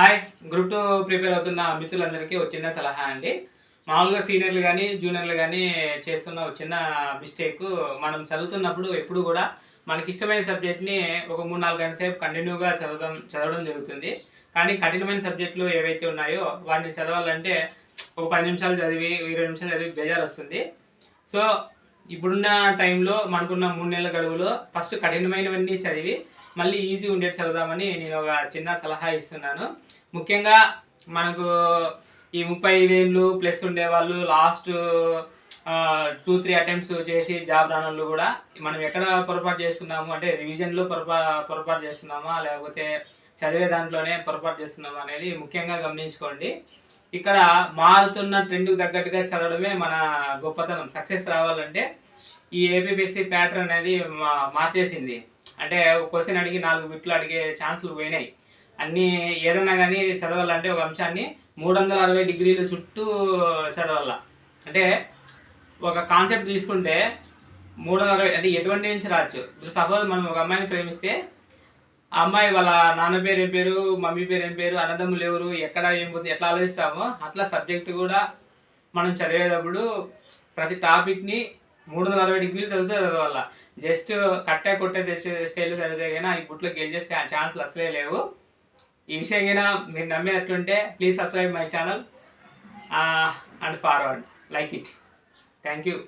Hi group two prepare అవుతున్న మిత్రులందరికీ ఒక చిన్న సలహా అండి. మామూలుగా సీనియర్లు కానీ జూనియర్లు కానీ చేస్తున్న ఒక చిన్న మిస్టేక్. మనం చదువుతున్నప్పుడు ఎప్పుడు కూడా మనకి ఇష్టమైన సబ్జెక్ట్ని ఒక మూడు నాలుగు గంటల సేపు కంటిన్యూగా చదవడం చదవడం జరుగుతుంది. కానీ కఠినమైన సబ్జెక్టులు ఏవైతే ఉన్నాయో వాటిని చదవాలంటే ఒక పది నిమిషాలు చదివి ఇరవై నిమిషాలు చదివి బేజారు వస్తుంది. సో ఇప్పుడున్న టైంలో మనకున్న మూడు నెలల గడువులో ఫస్ట్ కఠినమైనవన్నీ చదివి మళ్ళీ ఈజీ ఉండేది చదువుదామని నేను ఒక చిన్న సలహా ఇస్తున్నాను. ముఖ్యంగా మనకు ఈ ముప్పై ఐదేళ్ళు ప్లస్ ఉండే వాళ్ళు లాస్ట్ టూ త్రీ అటెంప్ట్స్ చేసి జాబ్ రానోళ్ళు కూడా మనం ఎక్కడ పొరపాటు చేస్తున్నాము? అంటే రివిజన్లో పొరపా పొరపాటు చేస్తున్నామా? లేకపోతే చదివే దాంట్లోనే పొరపాటు చేస్తున్నామా అనేది ముఖ్యంగా గమనించుకోండి. ఇక్కడ మారుతున్న ట్రెండ్కి తగ్గట్టుగా చదవడమే మన గొప్పతనం. సక్సెస్ రావాలంటే ఈ ఏపీపీఎస్సీ ప్యాటర్న్ అనేది మా- మార్చేసింది. అంటే ఒక క్వశ్చన్ అడిగి నాలుగు బిట్లు అడిగే ఛాన్సులు పోయినాయి. అన్నీ ఏదైనా కానీ చదవాలంటే ఒక అంశాన్ని మూడు వందల అరవై డిగ్రీల చుట్టూ చదవాల. అంటే ఒక కాన్సెప్ట్ తీసుకుంటే మూడు వందల అరవై అంటే ఎటువంటి నుంచి రావచ్చు? ఇప్పుడు సపోజ్ మనం ఒక అమ్మాయిని ప్రేమిస్తే ఆ అమ్మాయి వాళ్ళ నాన్న పేరు ఏం పేరు మమ్మీ పేరు ఏం పేరు అన్నదమ్ములు ఎవరు ఎక్కడ ఏం పోతుంది ఎట్లా ఆలోచిస్తామో అట్లా సబ్జెక్ట్ కూడా మనం చదివేటప్పుడు ప్రతి టాపిక్ని మూడు వందల అరవై డిగ్రీలు చదివితే చదవాల జస్ట్ కట్టే కొట్టే తెచ్చే స్టైల్ చదివితే కానీ ఈ బుట్లో ఆ ఛాన్స్లు అసలే లేవు. ఈ విషయం కైనా మీరు నమ్మేటట్లుంటే please subscribe my channel. And forward. Like it. Thank you.